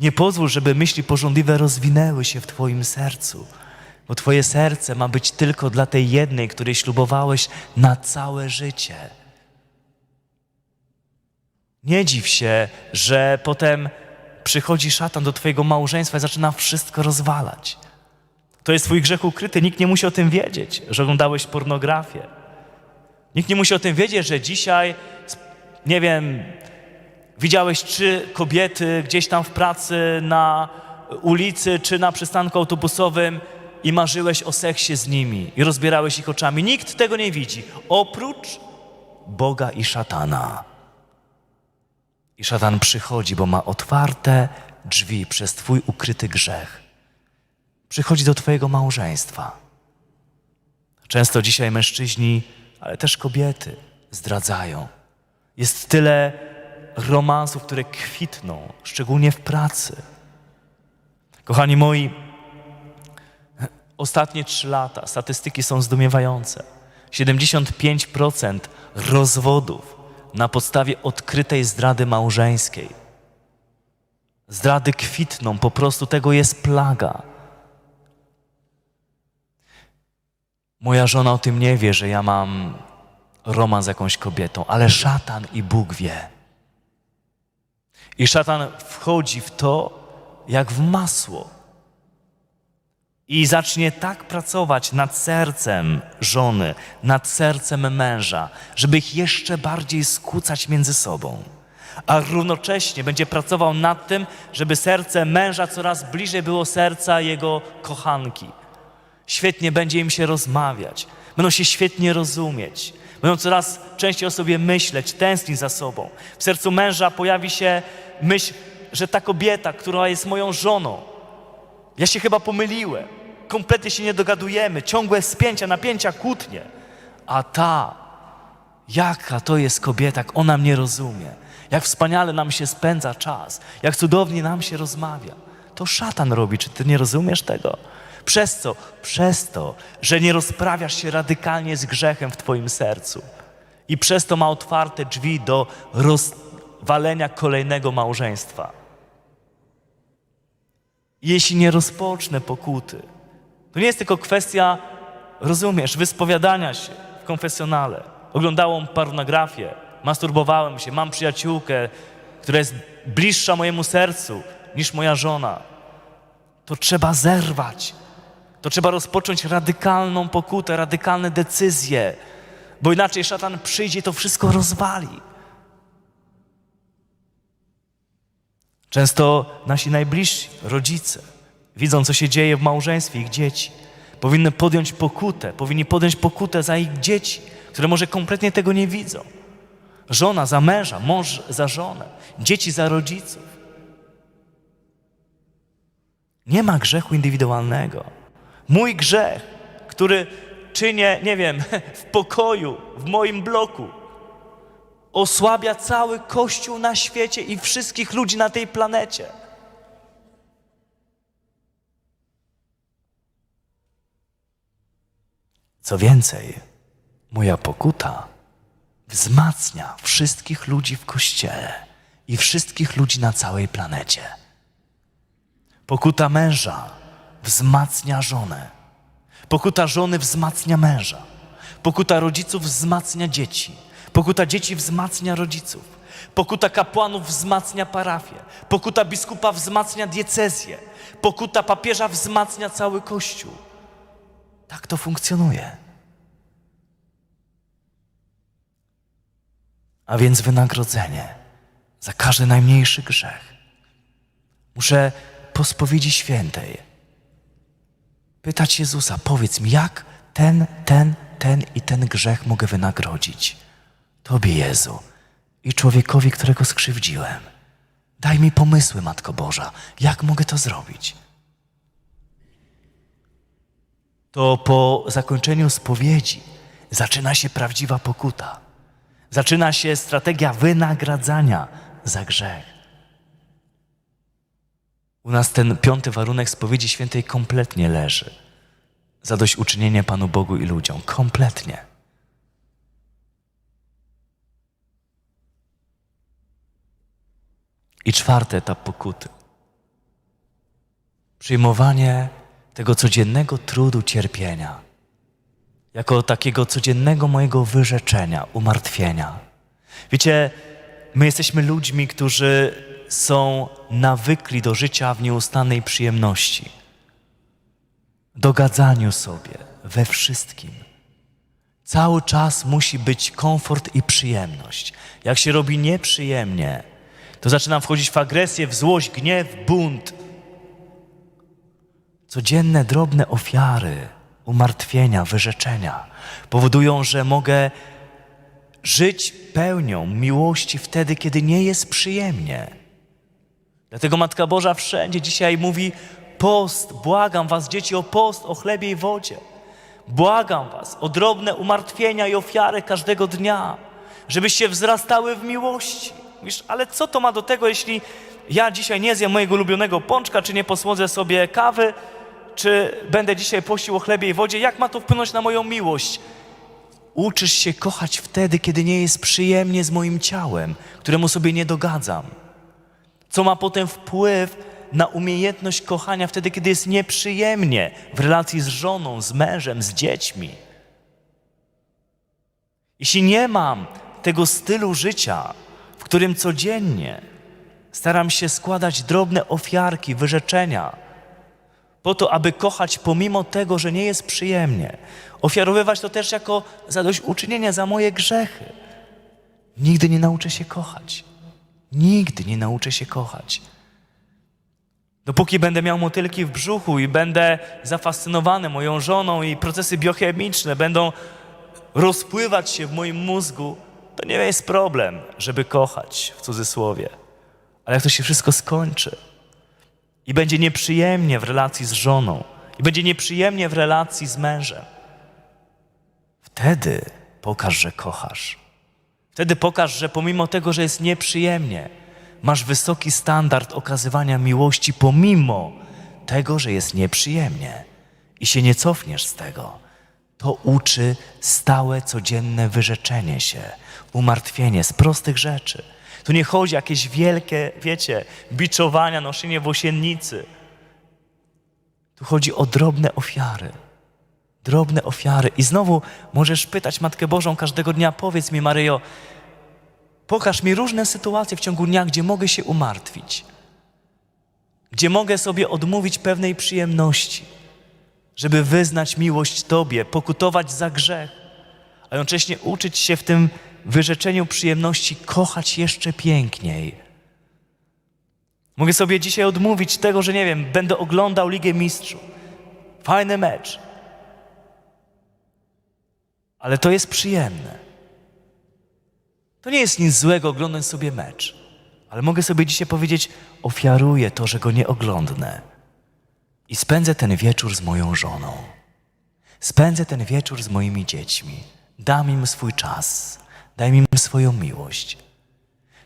Nie pozwól, żeby myśli porządliwe rozwinęły się w Twoim sercu, bo Twoje serce ma być tylko dla tej jednej, której ślubowałeś na całe życie. Nie dziw się, że potem przychodzi szatan do Twojego małżeństwa i zaczyna wszystko rozwalać. To jest Twój grzech ukryty, nikt nie musi o tym wiedzieć, że oglądałeś pornografię. Nikt nie musi o tym wiedzieć, że dzisiaj, nie wiem, widziałeś trzy kobiety gdzieś tam w pracy, na ulicy czy na przystanku autobusowym i marzyłeś o seksie z nimi i rozbierałeś ich oczami. Nikt tego nie widzi, oprócz Boga i szatana. I szatan przychodzi, bo ma otwarte drzwi przez Twój ukryty grzech. Przychodzi do Twojego małżeństwa. Często dzisiaj mężczyźni, ale też kobiety zdradzają. Jest tyle romansów, które kwitną, szczególnie w pracy. Kochani moi, ostatnie trzy lata statystyki są zdumiewające. 75% rozwodów na podstawie odkrytej zdrady małżeńskiej. Zdrady kwitną, po prostu tego jest plaga. Moja żona o tym nie wie, że ja mam romans z jakąś kobietą, ale szatan i Bóg wie. I szatan wchodzi w to jak w masło. I zacznie tak pracować nad sercem żony, nad sercem męża, żeby ich jeszcze bardziej skłócać między sobą. A równocześnie będzie pracował nad tym, żeby serce męża coraz bliżej było serca jego kochanki. Świetnie będzie im się rozmawiać, będą się świetnie rozumieć, będą coraz częściej o sobie myśleć, tęsknić za sobą. W sercu męża pojawi się myśl, że ta kobieta, która jest moją żoną, ja się chyba pomyliłem, kompletnie się nie dogadujemy, ciągłe spięcia, napięcia, kłótnie. A ta, jaka to jest kobieta, jak ona mnie rozumie, jak wspaniale nam się spędza czas, jak cudownie nam się rozmawia. To szatan robi, czy ty nie rozumiesz tego? Przez co? Przez to, że nie rozprawiasz się radykalnie z grzechem w twoim sercu. I przez to ma otwarte drzwi do rozwalenia kolejnego małżeństwa. Jeśli nie rozpocznę pokuty, to nie jest tylko kwestia, rozumiesz, wyspowiadania się w konfesjonale. Oglądałem pornografię, masturbowałem się, mam przyjaciółkę, która jest bliższa mojemu sercu niż moja żona. To trzeba zerwać. To trzeba rozpocząć radykalną pokutę, radykalne decyzje, bo inaczej szatan przyjdzie i to wszystko rozwali. Często nasi najbliżsi, rodzice, widzą, co się dzieje w małżeństwie ich dzieci. Powinny podjąć pokutę, powinni podjąć pokutę za ich dzieci, które może kompletnie tego nie widzą. Żona za męża, mąż za żonę, dzieci za rodziców. Nie ma grzechu indywidualnego. Mój grzech, który czynię, nie wiem, w pokoju, w moim bloku, osłabia cały Kościół na świecie i wszystkich ludzi na tej planecie. Co więcej, moja pokuta wzmacnia wszystkich ludzi w Kościele i wszystkich ludzi na całej planecie. Pokuta męża wzmacnia żonę. Pokuta żony wzmacnia męża. Pokuta rodziców wzmacnia dzieci. Pokuta dzieci wzmacnia rodziców. Pokuta kapłanów wzmacnia parafię. Pokuta biskupa wzmacnia diecezję. Pokuta papieża wzmacnia cały Kościół. Tak to funkcjonuje. A więc wynagrodzenie za każdy najmniejszy grzech. Muszę po spowiedzi świętej pytać Jezusa, powiedz mi, jak ten, ten, ten i ten grzech mogę wynagrodzić? Tobie, Jezu, i człowiekowi, którego skrzywdziłem. Daj mi pomysły, Matko Boża, jak mogę to zrobić? To po zakończeniu spowiedzi zaczyna się prawdziwa pokuta. Zaczyna się strategia wynagradzania za grzech. U nas ten piąty warunek spowiedzi świętej kompletnie leży. Zadośćuczynienie Panu Bogu i ludziom. Kompletnie. I czwarty etap pokuty. Przyjmowanie tego codziennego trudu cierpienia, jako takiego codziennego mojego wyrzeczenia, umartwienia. Wiecie, my jesteśmy ludźmi, którzy są nawykli do życia w nieustannej przyjemności, dogadzaniu sobie we wszystkim. Cały czas musi być komfort i przyjemność. Jak się robi nieprzyjemnie, to zaczynam wchodzić w agresję, w złość, gniew, bunt. Codzienne drobne ofiary, umartwienia, wyrzeczenia powodują, że mogę żyć pełnią miłości wtedy, kiedy nie jest przyjemnie. Dlatego Matka Boża wszędzie dzisiaj mówi: post, błagam was, dzieci, o post, o chlebie i wodzie. Błagam was o drobne umartwienia i ofiary każdego dnia, żebyście wzrastały w miłości. Mówisz, ale co to ma do tego, jeśli ja dzisiaj nie zjem mojego ulubionego pączka, czy nie posłodzę sobie kawy, czy będę dzisiaj pościł o chlebie i wodzie? Jak ma to wpłynąć na moją miłość? Uczysz się kochać wtedy, kiedy nie jest przyjemnie z moim ciałem, któremu sobie nie dogadzam. Co ma potem wpływ na umiejętność kochania wtedy, kiedy jest nieprzyjemnie w relacji z żoną, z mężem, z dziećmi. Jeśli nie mam tego stylu życia, w którym codziennie staram się składać drobne ofiarki, wyrzeczenia, po to, aby kochać pomimo tego, że nie jest przyjemnie, ofiarowywać to też jako zadośćuczynienie za moje grzechy, nigdy nie nauczę się kochać. Nigdy nie nauczę się kochać. Dopóki będę miał motylki w brzuchu i będę zafascynowany moją żoną i procesy biochemiczne będą rozpływać się w moim mózgu, to nie jest problem, żeby kochać w cudzysłowie. Ale jak to się wszystko skończy i będzie nieprzyjemnie w relacji z żoną, i będzie nieprzyjemnie w relacji z mężem, wtedy pokaż, że kochasz. Wtedy pokaż, że pomimo tego, że jest nieprzyjemnie, masz wysoki standard okazywania miłości, pomimo tego, że jest nieprzyjemnie i się nie cofniesz z tego. To uczy stałe, codzienne wyrzeczenie się, umartwienie z prostych rzeczy. Tu nie chodzi o jakieś wielkie, wiecie, biczowania, noszenie włosiennicy. Tu chodzi o drobne ofiary. Drobne ofiary. I znowu możesz pytać Matkę Bożą każdego dnia, powiedz mi, Maryjo, pokaż mi różne sytuacje w ciągu dnia, gdzie mogę się umartwić, gdzie mogę sobie odmówić pewnej przyjemności, żeby wyznać miłość Tobie, pokutować za grzech, a jednocześnie uczyć się w tym wyrzeczeniu przyjemności kochać jeszcze piękniej. Mogę sobie dzisiaj odmówić tego, że nie wiem, będę oglądał Ligę Mistrzów. Fajny mecz. Ale to jest przyjemne. To nie jest nic złego oglądać sobie mecz, ale mogę sobie dzisiaj powiedzieć: ofiaruję to, że go nie oglądnę i spędzę ten wieczór z moją żoną. Spędzę ten wieczór z moimi dziećmi. Dam im swój czas, dam im swoją miłość.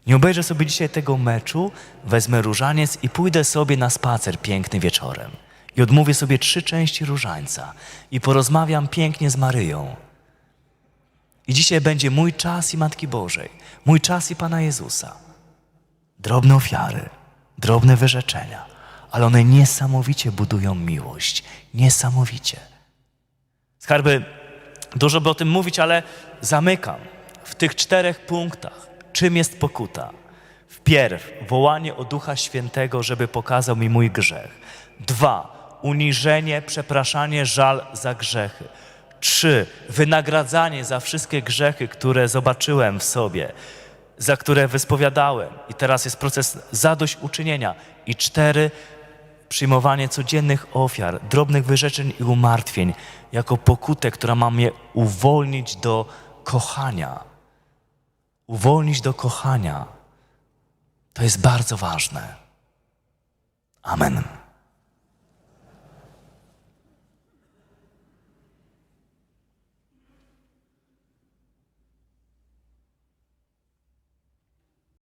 Nie obejrzę sobie dzisiaj tego meczu, wezmę różaniec i pójdę sobie na spacer piękny wieczorem. I odmówię sobie trzy części różańca i porozmawiam pięknie z Maryją. I dzisiaj będzie mój czas i Matki Bożej, mój czas i Pana Jezusa. Drobne ofiary, drobne wyrzeczenia, ale one niesamowicie budują miłość. Niesamowicie. Skarby, dużo by o tym mówić, ale zamykam w tych czterech punktach. Czym jest pokuta? Wpierw wołanie o Ducha Świętego, żeby pokazał mi mój grzech. Dwa, uniżenie, przepraszanie, żal za grzechy. Trzy, wynagradzanie za wszystkie grzechy, które zobaczyłem w sobie, za które wyspowiadałem. I teraz jest proces zadośćuczynienia. I cztery, przyjmowanie codziennych ofiar, drobnych wyrzeczeń i umartwień jako pokutę, która ma mnie uwolnić do kochania. Uwolnić do kochania. To jest bardzo ważne. Amen.